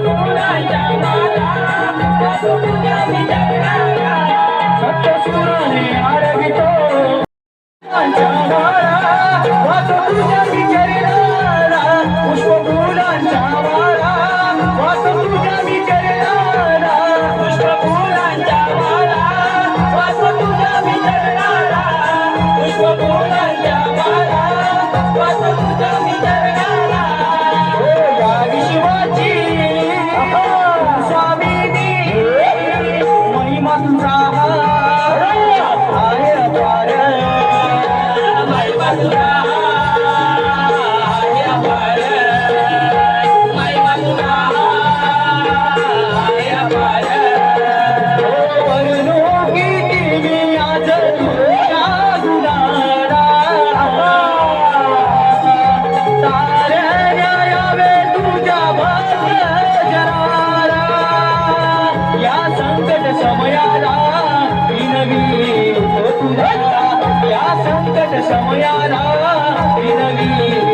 Thank you. स्वामी महिमा तुझा संकट समयाला विनवी